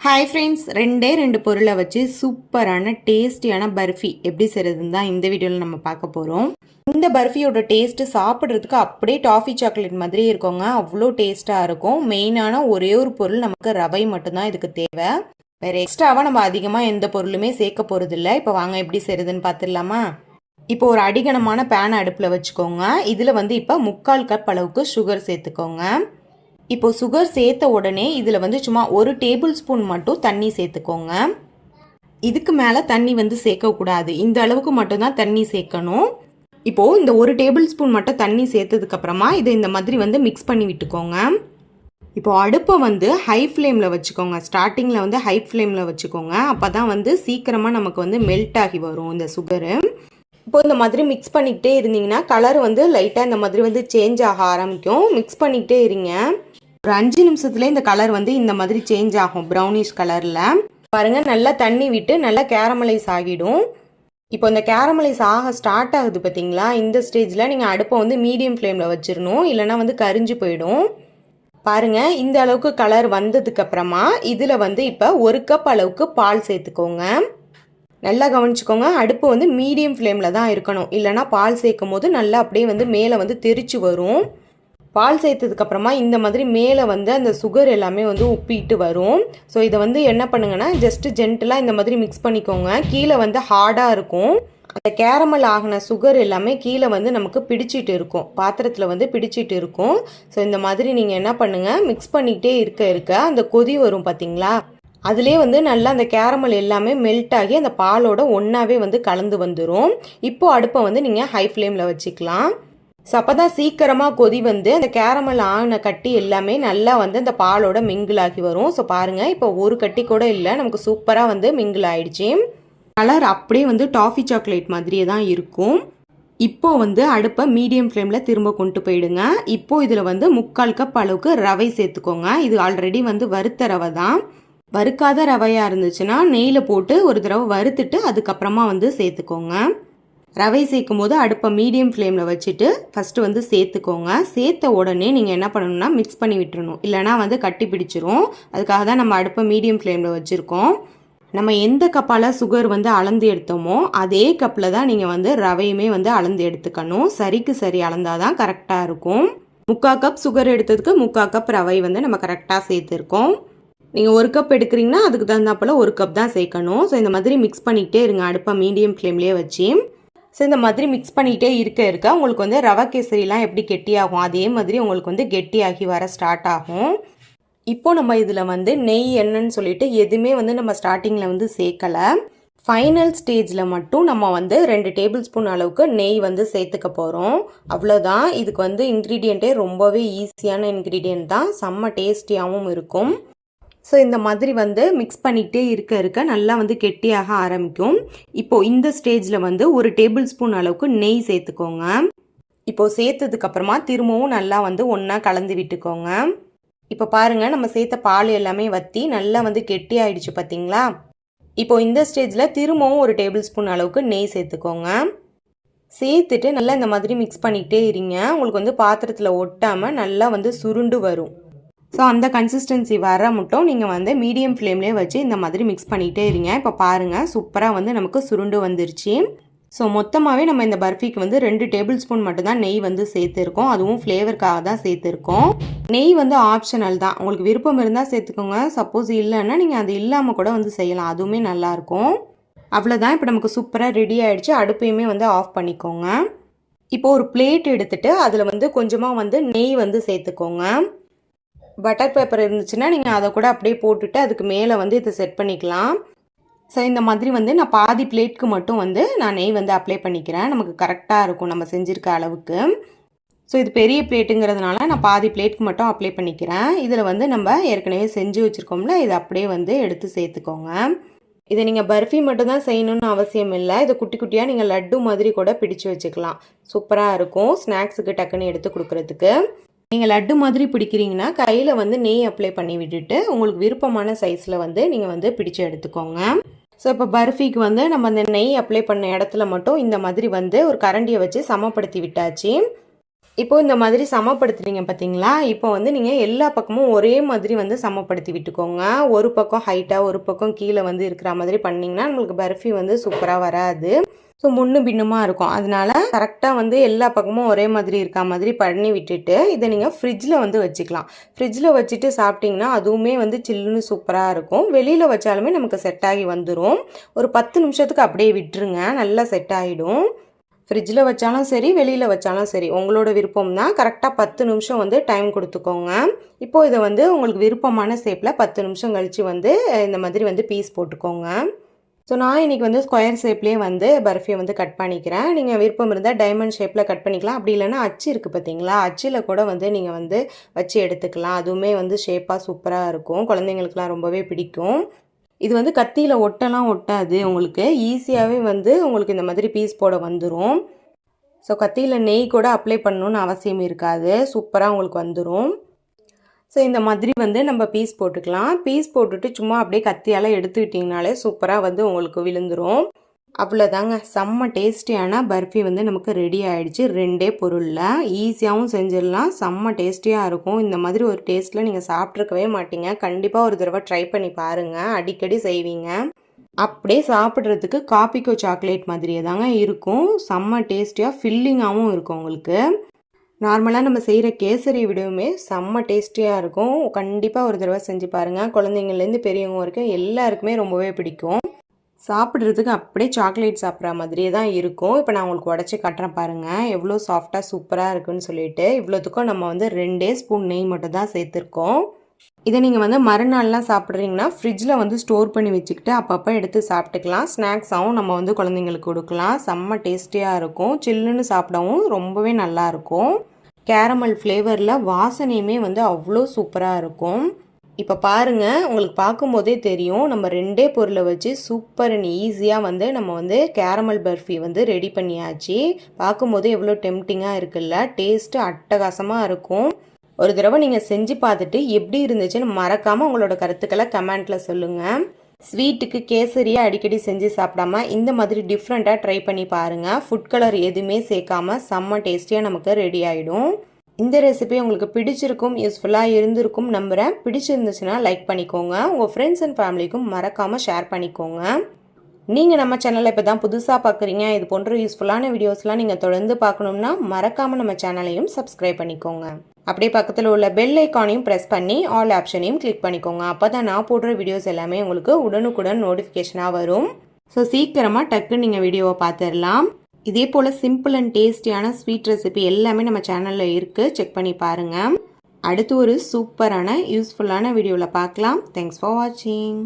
Hi friends ரெண்டே ரெண்டு பொருளை வச்சு சூப்பரான டேஸ்டியான பர்ஃபி எப்படி செய்கிறதுன்னு தான் இந்த வீடியோவில் நம்ம பார்க்க போகிறோம் இந்த பர்ஃபியோட டேஸ்ட்டு சாப்பிட்றதுக்கு அப்படியே டாஃபி சாக்லேட் மாதிரி இருக்கோங்க. அவ்வளோ டேஸ்ட்டாக இருக்கும். மெயினான ஒரே ஒரு பொருள் நமக்கு ரவை மட்டும்தான் இதுக்கு தேவை. வேறு எக்ஸ்ட்ராவாக நம்ம அதிகமாக எந்த பொருளுமே சேர்க்க போகிறதில்ல இப்போ வாங்க எப்படி செய்கிறதுன்னு பார்த்துடலாமா? இப்போ ஒரு அடிகனமான பேன் அடுப்பில் வச்சுக்கோங்க. இதில் வந்து இப்போ முக்கால் கப் அளவுக்கு சுகர் சேர்த்துக்கோங்க. இப்போ சுகர் சேர்த்த உடனே இதில் வந்து சும்மா ஒரு டேபிள் ஸ்பூன் மட்டும் தண்ணி சேர்த்துக்கோங்க. இதுக்கு மேலே தண்ணி வந்து சேர்க்கக்கூடாது இந்த அளவுக்கு மட்டும்தான் தண்ணி சேர்க்கணும். இப்போது இந்த ஒரு டேபிள் ஸ்பூன் மட்டும் தண்ணி சேர்த்ததுக்கப்புறமா இதை இந்த மாதிரி வந்து மிக்ஸ் பண்ணி விட்டுக்கோங்க. இப்போ அடுப்பை வந்து ஹை ஃப்ளேமில் வச்சுக்கோங்க. ஸ்டார்டிங்கில் வந்து ஹை ஃப்ளேமில் வச்சுக்கோங்க. அப்போ தான் வந்து சீக்கிரமாக நமக்கு வந்து மெல்ட் ஆகி வரும் இந்த சுகரு இப்போ இந்த மாதிரி மிக்ஸ் பண்ணிக்கிட்டே இருந்தீங்கன்னா கலர் வந்து லைட்டாக இந்த மாதிரி வந்து சேஞ்ச் ஆக ஆரம்பிக்கும். மிக்ஸ் பண்ணிக்கிட்டே இருங்க. ஒரு அஞ்சு நிமிஷத்துல இந்த கலர் வந்து இந்த மாதிரி சேஞ்ச் ஆகும் ப்ரௌனிஷ் கலரில் பாருங்கள் நல்லா தண்ணி விட்டு நல்லா கேரமலைஸ் ஆகிடும். இப்போ இந்த கேரமலைஸ் ஆக ஸ்டார்ட் ஆகுது பார்த்தீங்களா இந்த ஸ்டேஜில் நீங்கள் அடுப்பை வந்து மீடியம் ஃப்ளேமில் வச்சிடணும். இல்லைனா வந்து கரிஞ்சு போயிடும். பாருங்கள் இந்த அளவுக்கு கலர் வந்ததுக்கு அப்புறமா இதில் வந்து இப்போ ஒரு கப் அளவுக்கு பால் சேர்த்துக்கோங்க. நல்லா கவனிச்சுக்கோங்க அடுப்பு வந்து மீடியம் ஃப்ளேமில் தான் இருக்கணும். இல்லைனா பால் சேர்க்கும் போது நல்லா அப்படியே வந்து மேலே வந்து தெரிச்சு வரும். பால் சேர்த்ததுக்கப்புறமா இந்த மாதிரி மேலே வந்து அந்த சுகர் எல்லாமே வந்து உப்பிட்டு வரும். ஸோ இதை வந்து என்ன பண்ணுங்கன்னா ஜஸ்ட்டு ஜென்டலாக இந்த மாதிரி மிக்ஸ் பண்ணிக்கோங்க. கீழே வந்து ஹார்டாக இருக்கும். அந்த கேரமல் ஆகின சுகர் எல்லாமே கீழே வந்து நமக்கு பிடிச்சிட்டு இருக்கும். பாத்திரத்தில் வந்து பிடிச்சிட்டு இருக்கும். ஸோ இந்த மாதிரி நீங்கள் என்ன பண்ணுங்கள் மிக்ஸ் பண்ணிக்கிட்டே இருக்க இருக்க அந்த கொதி வரும் பார்த்தீங்களா அதிலே வந்து நல்லா அந்த கேரமல் எல்லாமே மெல்ட் ஆகி அந்த பாலோட ஒன்றாவே வந்து கலந்து வந்துடும் இப்போது அடுப்பை வந்து நீங்கள் ஹை ஃப்ளேமில் வச்சுக்கலாம். ஸோ அப்போ தான் சீக்கிரமாக கொதி வந்து அந்த கேரமல் ஆன கட்டி எல்லாமே நல்லா வந்து அந்த பாலோட மிங்கிள் ஆகி வரும். ஸோ பாருங்கள் இப்போ ஒரு கட்டி கூட இல்லை. நமக்கு சூப்பராக வந்து மிங்கிள் ஆயிடுச்சு. கலர் அப்படியே வந்து டாஃபி சாக்லேட் மாதிரியே தான் இருக்கும். இப்போ வந்து அடுப்பை மீடியம் ஃப்ளேமில் திரும்ப கொண்டு போயிடுங்க. இப்போது இதில் வந்து முக்கால் கப் அளவுக்கு ரவை சேர்த்துக்கோங்க. இது ஆல்ரெடி வந்து வறுத்த ரவை தான். வறுக்காத ரவையாக இருந்துச்சுன்னா நெய்யில் போட்டு ஒரு தடவை வறுத்துட்டு அதுக்கப்புறமா வந்து சேர்த்துக்கோங்க. ரவை சேர்க்கும் போது அடுப்பை மீடியம் ஃப்ளேமில் வச்சுட்டு ஃபஸ்ட்டு வந்து சேர்த்துக்கோங்க. சேர்த்த உடனே நீங்கள் என்ன பண்ணணும்னா மிக்ஸ் பண்ணி விட்டுறணும். இல்லைனா வந்து கட்டி பிடிச்சிரும். அதுக்காக தான் நம்ம அடுப்பை மீடியம் ஃப்ளேமில் வச்சுருக்கோம். நம்ம எந்த கப்பால் சுகர் வந்து அளந்து எடுத்தோமோ அதே கப்பில் தான் நீங்கள் வந்து ரவையுமே வந்து அளந்து எடுத்துக்கணும். சரிக்கு சரி அளந்தால் தான் கரெக்டாக இருக்கும். முக்கால் கப் சுகர் எடுத்ததுக்கு முக்கால் கப் ரவை வந்து நம்ம கரெக்டாக சேர்த்துருக்கோம். நீங்கள் ஒரு கப் எடுக்கிறீங்கன்னா அதுக்கு தகுந்தாப்பில் ஒரு கப் தான் சேர்க்கணும். ஸோ இந்த மாதிரி மிக்ஸ் பண்ணிக்கிட்டே இருங்க. அடுப்பை மீடியம் ஃப்ளேம்லேயே வச்சு. ஸோ இந்த மாதிரி மிக்ஸ் பண்ணிகிட்டே இருக்க இருக்க உங்களுக்கு வந்து ரவை கேசரிலாம் எப்படி கெட்டியாகும்? அதே மாதிரி உங்களுக்கு வந்து கெட்டியாகி வர ஸ்டார்ட் ஆகும். இப்போ நம்ம இதில் வந்து நெய் என்னன்னு சொல்லிட்டு எதுவுமே வந்து நம்ம ஸ்டார்டிங்கில் வந்து சேர்க்கலை. ஃபைனல் ஸ்டேஜில் மட்டும் நம்ம வந்து ரெண்டு டேபிள் ஸ்பூன் அளவுக்கு நெய் வந்து சேர்த்துக்க போகிறோம் அவ்வளோதான் இதுக்கு வந்து இன்க்ரீடியண்ட்டே ரொம்பவே ஈஸியான இன்க்ரீடியன்ட் தான். செம்ம டேஸ்டியாகவும் இருக்கும். ஸோ இந்த மாதிரி வந்து மிக்ஸ் பண்ணிக்கிட்டே இருக்க இருக்க நல்லா வந்து கெட்டியாக ஆரம்பிக்கும். இப்போது இந்த ஸ்டேஜில் வந்து ஒரு டேபிள் ஸ்பூன் அளவுக்கு நெய் சேர்த்துக்கோங்க. இப்போது சேர்த்ததுக்கப்புறமா திரும்பவும் நல்லா வந்து ஒன்றா கலந்து விட்டுக்கோங்க. இப்போ பாருங்கள் நம்ம சேர்த்த பால் எல்லாமே வற்றி நல்லா வந்து கெட்டி ஆயிடுச்சு பார்த்தீங்களா இப்போ இந்த ஸ்டேஜில் திரும்பவும் ஒரு டேபிள் ஸ்பூன் அளவுக்கு நெய் சேர்த்துக்கோங்க. சேர்த்துட்டு நல்லா இந்த மாதிரி மிக்ஸ் பண்ணிக்கிட்டே இருங்க. உங்களுக்கு வந்து பாத்திரத்தில் ஒட்டாமல் நல்லா வந்து சுருண்டு வரும். ஸோ அந்த கன்சிஸ்டன்சி வர மட்டும் நீங்கள் வந்து மீடியம் ஃப்ளேம்லேயே வச்சு இந்த மாதிரி மிக்ஸ் பண்ணிகிட்டே இருங்க. இப்போ பாருங்கள் சூப்பராக வந்து நமக்கு சுருண்டு வந்துருச்சு. ஸோ மொத்தமாகவே நம்ம இந்த பர்ஃபிக்கு வந்து ரெண்டு டேபிள் ஸ்பூன் மட்டும்தான் நெய் வந்து சேர்த்துருக்கோம். அதுவும் ஃப்ளேவருக்காக தான் சேர்த்துருக்கோம். நெய் வந்து ஆப்ஷனல் தான். உங்களுக்கு விருப்பம் இருந்தால் சேர்த்துக்கோங்க. சப்போஸ் இல்லைன்னா நீங்கள் அது இல்லாமல் கூட வந்து செய்யலாம். அதுவுமே நல்லாயிருக்கும். அவ்வளோதான் இப்போ நமக்கு சூப்பராக ரெடி ஆகிடுச்சு அடுப்பையுமே வந்து ஆஃப் பண்ணிக்கோங்க. இப்போ ஒரு பிளேட் எடுத்துகிட்டு அதில் வந்து கொஞ்சமாக வந்து நெய் வந்து சேர்த்துக்கோங்க. பட்டர் பேப்பர் இருந்துச்சுன்னா நீங்கள் அதை கூட அப்படியே போட்டுட்டு அதுக்கு மேலே வந்து இதை செட் பண்ணிக்கலாம். ஸோ இந்த மாதிரி வந்து நான் பாதி பிளேட்க்கு மட்டும் வந்து நான் நெய் வந்து அப்ளை பண்ணிக்கிறேன். நமக்கு கரெக்டாக இருக்கும் நம்ம செஞ்சுருக்க அளவுக்கு. ஸோ இது பெரிய பிளேட்டுங்கிறதுனால நான் பாதி பிளேட்க்கு மட்டும் அப்ளை பண்ணிக்கிறேன். இதில் வந்து நம்ம ஏற்கனவே செஞ்சு வச்சுருக்கோம்ல இதை அப்படியே வந்து எடுத்து சேர்த்துக்கோங்க. இதை நீங்கள் பர்ஃபி மட்டும் தான் செய்யணும்னு அவசியம் இல்லை. இதை குட்டி குட்டியாக நீங்கள் லட்டு மாதிரி கூட பிடிச்சு வச்சுக்கலாம். சூப்பராக இருக்கும். ஸ்நாக்ஸுக்கு டக்குன்னு எடுத்து கொடுக்குறதுக்கு. நீங்கள் லட்டு மாதிரி பிடிக்கிறீங்கன்னா கையில் வந்து நெய் அப்ளை பண்ணி விட்டுட்டு உங்களுக்கு விருப்பமான சைஸில் வந்து நீங்கள் வந்து பிடிச்சு எடுத்துக்கோங்க. ஸோ இப்போ பர்ஃபிக்கு வந்து நம்ம அந்த நெய் அப்ளை பண்ண இடத்துல மட்டும் இந்த மாதிரி வந்து ஒரு கரண்டியை வச்சு சமப்படுத்தி விட்டாச்சு. இப்போ இந்த மாதிரி சமப்படுத்துறீங்க பார்த்தீங்களா இப்போ வந்து நீங்கள் எல்லா பக்கமும் ஒரே மாதிரி வந்து சமப்படுத்தி விட்டுக்கோங்க. ஒரு பக்கம் ஹைட்டாக ஒரு பக்கம் கீழே வந்து இருக்கிற மாதிரி பண்ணிங்கன்னா நம்மளுக்கு பர்ஃபி வந்து சூப்பராக வராது. ஸோ முன்னு பின்னுமா இருக்கும். அதனால கரெக்டாக வந்து எல்லா பக்கமும் ஒரே மாதிரி இருக்கா மாதிரி பண்ணி விட்டுட்டு இதை நீங்கள் ஃப்ரிட்ஜில் வந்து வச்சுக்கலாம். ஃப்ரிட்ஜில் வச்சுட்டு சாப்பிட்டிங்கன்னா அதுவுமே வந்து சில்லுன்னு சூப்பராக இருக்கும். வெளியில் வச்சாலுமே நமக்கு செட் ஆகி வந்துடும் ஒரு பத்து நிமிஷத்துக்கு அப்படியே விட்டுருங்க. நல்லா செட் ஆகிடும் ஃப்ரிட்ஜில் வச்சாலும் சரி வெளியில் வச்சாலும் சரி உங்களோட விருப்பம் தான். கரெக்டாக பத்து நிமிஷம் வந்து டைம் கொடுத்துக்கோங்க. இப்போது இதை வந்து உங்களுக்கு விருப்பமான ஷேப்பில் பத்து நிமிஷம் கழித்து வந்து இந்த மாதிரி வந்து பீஸ் போட்டுக்கோங்க. ஸோ நான் இன்றைக்கி வந்து ஸ்கொயர் ஷேப்லேயே வந்து பர்ஃபியை வந்து கட் பண்ணிக்கிறேன். நீங்கள் விருப்பம் இருந்தால் டைமண்ட் ஷேப்பில் கட் பண்ணிக்கலாம். அப்படி இல்லைன்னா அச்சு இருக்குது பார்த்தீங்களா அச்சில் கூட வந்து நீங்கள் வந்து வச்சு எடுத்துக்கலாம். அதுவுமே வந்து ஷேப்பாக சூப்பராக இருக்கும். குழந்தைங்களுக்குலாம் ரொம்பவே பிடிக்கும். இது வந்து கத்தியில் ஒட்டலாம் ஒட்டாது. உங்களுக்கு ஈஸியாகவே வந்து உங்களுக்கு இந்த மாதிரி பீஸ் போட வந்துடும் ஸோ கத்தியில் நெய் கூட அப்ளை பண்ணணுன்னு அவசியம் இருக்காது. சூப்பராக உங்களுக்கு வந்துடும் ஸோ இந்த மாதிரி வந்து நம்ம பீஸ் போட்டுக்கலாம். பீஸ் போட்டுட்டு சும்மா அப்படியே கத்தியால் எடுத்துக்கிட்டிங்கனாலே சூப்பராக வந்து உங்களுக்கு விழுந்துடும் அவ்வளோதாங்க. செம்ம டேஸ்டியான பர்ஃபி வந்து நமக்கு ரெடி ஆகிடுச்சு ரெண்டே பொருளில். ஈஸியாகவும் செஞ்சிடலாம். செம்ம டேஸ்டியாக இருக்கும். இந்த மாதிரி ஒரு டேஸ்ட்டில் நீங்கள் சாப்பிட்ருக்கவே மாட்டீங்க. கண்டிப்பாக ஒரு தடவை ட்ரை பண்ணி பாருங்கள் அடிக்கடி செய்வீங்க. அப்படியே சாப்பிட்றதுக்கு காப்பிக்கோ சாக்லேட் மாதிரியே தாங்க இருக்கும். செம்ம டேஸ்டியாக ஃபில்லிங்காகவும் இருக்கும் உங்களுக்கு. நார்மலாக நம்ம செய்கிற கேசரி விடவுமே செம்ம டேஸ்டியாக இருக்கும். கண்டிப்பாக ஒரு தடவை செஞ்சு பாருங்கள் குழந்தைங்கள்லேருந்து பெரியவங்க வரைக்கும் எல்லாருக்குமே ரொம்பவே பிடிக்கும். சாப்பிட்றதுக்கு அப்படியே சாக்லேட் சாப்பிட்ற மாதிரியே தான் இருக்கும். இப்போ நான் உங்களுக்கு உடச்சி காட்டுறேன் பாருங்கள் எவ்வளோ சாஃப்டாக சூப்பராக இருக்குன்னு சொல்லிட்டு இவ்வளோத்துக்கும் நம்ம வந்து ரெண்டே ஸ்பூன் நெய் மட்டும் தான் சேர்த்துருக்கோம். இதை நீங்கள் வந்து மறுநாள்லாம் சாப்பிட்றீங்கன்னா ஃப்ரிட்ஜில் வந்து ஸ்டோர் பண்ணி வச்சுக்கிட்டு அப்பப்போ எடுத்து சாப்பிட்டுக்கலாம். ஸ்நாக்ஸாகவும் நம்ம வந்து குழந்தைங்களுக்கு கொடுக்கலாம். செம்ம டேஸ்டியாக இருக்கும். சில்லுன்னு சாப்பிடவும் ரொம்பவே நல்லாயிருக்கும் கேரமல் ஃப்ளேவரில் வாசனையுமே வந்து அவ்வளோ சூப்பராக இருக்கும். இப்போ பாருங்கள் உங்களுக்கு பார்க்கும்போதே தெரியும். நம்ம ரெண்டே பொருளை வச்சு சூப்பர் அண்ட் ஈஸியாக வந்து நம்ம வந்து கேரமல் பர்ஃபி வந்து ரெடி பண்ணியாச்சு. பார்க்கும்போது எவ்வளோ டெம்டிங்காக இருக்குல்ல. டேஸ்ட்டு அட்டகாசமாக இருக்கும். ஒரு தடவை நீங்கள் செஞ்சு பார்த்துட்டு எப்படி இருந்துச்சுன்னு மறக்காமல் உங்களோட கருத்துக்களை கமெண்ட்டில் சொல்லுங்கள் ஸ்வீட்டுக்கு கேசரியாக அடிக்கடி செஞ்சு சாப்பிடாம இந்த மாதிரி டிஃப்ரெண்ட்டாக ட்ரை பண்ணி பாருங்கள் ஃபுட் கலர் எதுவுமே சேர்க்காம செம்ம டேஸ்டியாக நமக்கு ரெடி ஆகிடும் இந்த ரெசிபி உங்களுக்கு பிடிச்சிருக்கும் யூஸ்ஃபுல்லாக இருந்திருக்கும் நம்புகிறேன் பிடிச்சிருந்துச்சுன்னா லைக் பண்ணிக்கோங்க. உங்கள் ஃப்ரெண்ட்ஸ் அண்ட் ஃபேமிலிக்கும் மறக்காமல் ஷேர் பண்ணிக்கோங்க. நீங்கள் நம்ம சேனலை இப்போ தான் புதுசாக பார்க்குறீங்க இது போன்ற யூஸ்ஃபுல்லான வீடியோஸ்லாம் நீங்கள் தொடர்ந்து பார்க்கணும்னா மறக்காமல் நம்ம சேனலையும் சப்ஸ்கிரைப் பண்ணிக்கோங்க. அப்படியே பக்கத்தில் உள்ள பெல் ஐக்கானையும் ப்ரெஸ் பண்ணி ஆல் ஆப்ஷனையும் கிளிக் பண்ணிக்கோங்க. அப்போ தான் நான் போடுற வீடியோஸ் எல்லாமே உங்களுக்கு உடனுக்குடன் நோட்டிஃபிகேஷனாக வரும். ஸோ சீக்கிரமாக டக்குன்னு நீங்கள் வீடியோவை பார்த்துடலாம் இதே போல் சிம்பிள் அண்ட் டேஸ்டியான ஸ்வீட் ரெசிபி எல்லாமே நம்ம சேனலில் இருக்குது செக் பண்ணி பாருங்கள் அடுத்து ஒரு சூப்பரான யூஸ்ஃபுல்லான வீடியோவில் பார்க்கலாம். தேங்க்ஸ் ஃபார் வாட்சிங்